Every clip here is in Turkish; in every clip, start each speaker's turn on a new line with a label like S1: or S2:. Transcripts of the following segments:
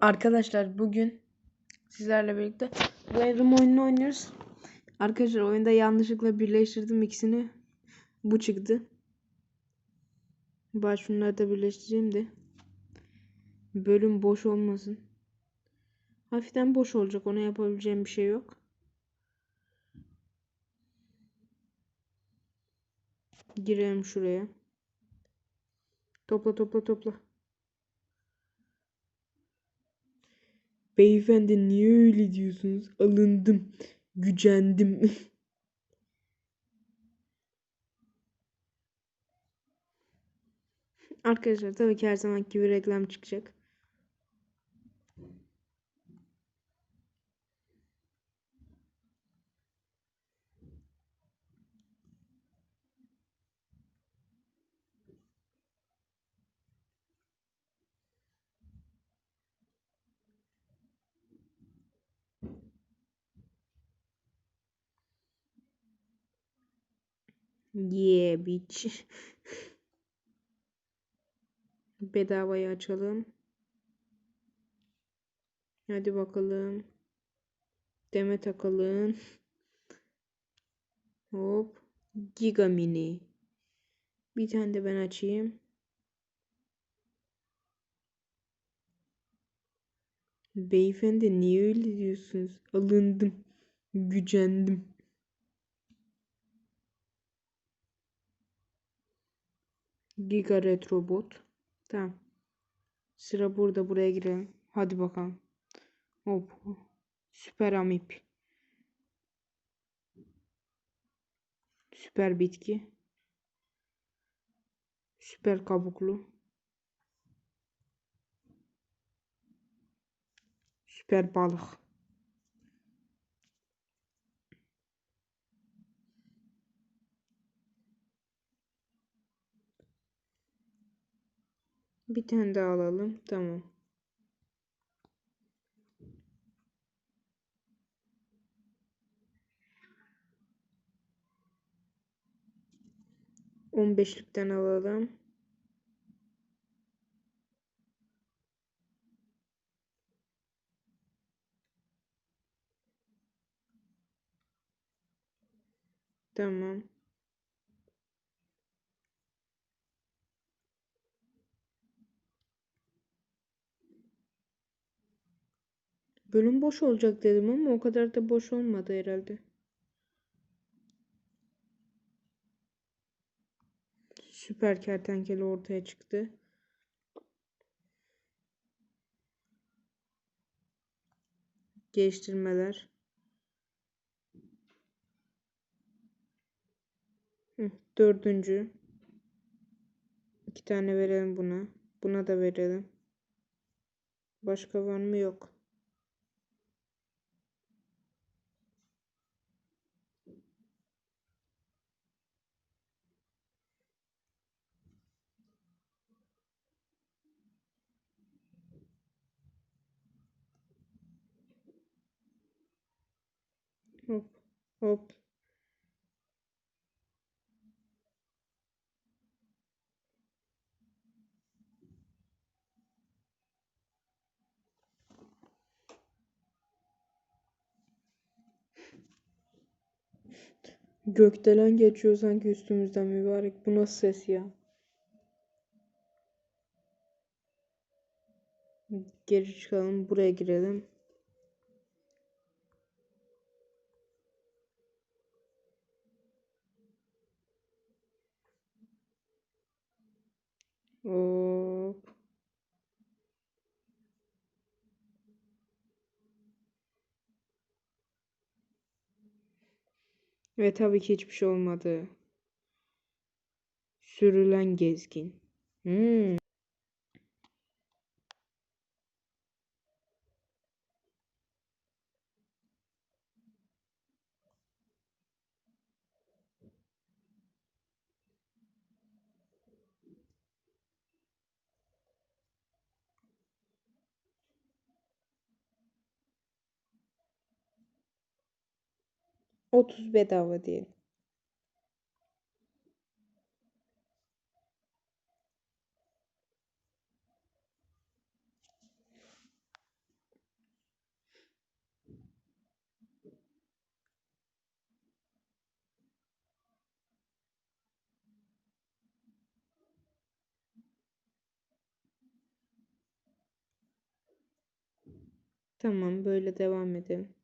S1: Arkadaşlar bugün sizlerle birlikte bu oyununu oynuyoruz. Arkadaşlar oyunda yanlışlıkla birleştirdim ikisini. Bu çıktı. Baş şunları da birleştireyim de. Bölüm boş olmasın. Hafiften boş olacak. Ona yapabileceğim bir şey yok. Girelim şuraya. Topla topla topla. Beyefendi niye öyle diyorsunuz? Alındım. Gücendim. Arkadaşlar tabii ki her zamanki gibi reklam çıkacak. Yeah bitch. Bedavayı açalım. Hadi bakalım. Deme takalım. Hop. Giga mini. Bir tane de ben açayım. Beyefendi niye öyle diyorsunuz? Alındım. Gücendim. Giga Retrobot. Tamam. Sıra burada. Buraya girelim. Hadi bakalım. Hop. Süper Amip. Süper bitki. Süper kabuklu. Süper balık. Bir tane daha alalım. Tamam. On beşlikten alalım. Tamam. Bölüm boş olacak dedim ama o kadar da boş olmadı herhalde. Süper kertenkele ortaya çıktı. Geliştirmeler. Dördüncü. İki tane verelim buna. Buna da verelim. Başka var mı? Yok. Hop hop. Gökdelen geçiyor sanki üstümüzden mübarek. Bu nasıl ses ya? Geri çıkalım. Buraya girelim. Ve tabii ki hiçbir şey olmadı. Sürülen gezgin. Hmm. 30 bedava diyelim. Tamam böyle devam edelim.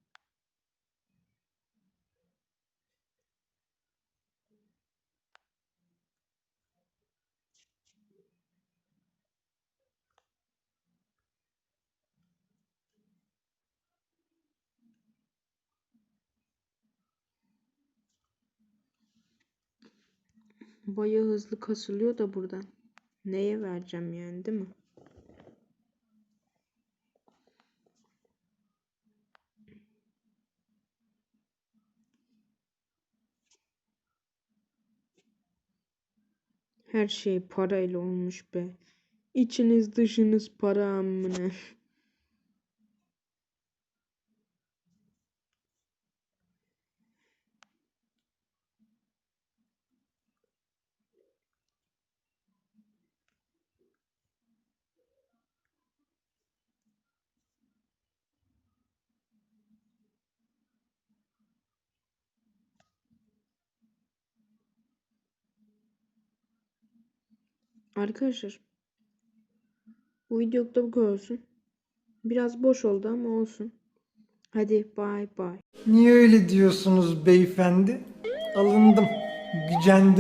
S1: Bayağı hızlı kasılıyor da buradan. Neye vereceğim yani değil mi? Her şey parayla olmuş be. İçiniz dışınız para amına. Arkadaşlar. Bu videoluk da bu kadar olsun. Biraz boş oldu ama olsun. Hadi bay bay.
S2: Niye öyle diyorsunuz beyefendi? Alındım, gücendim.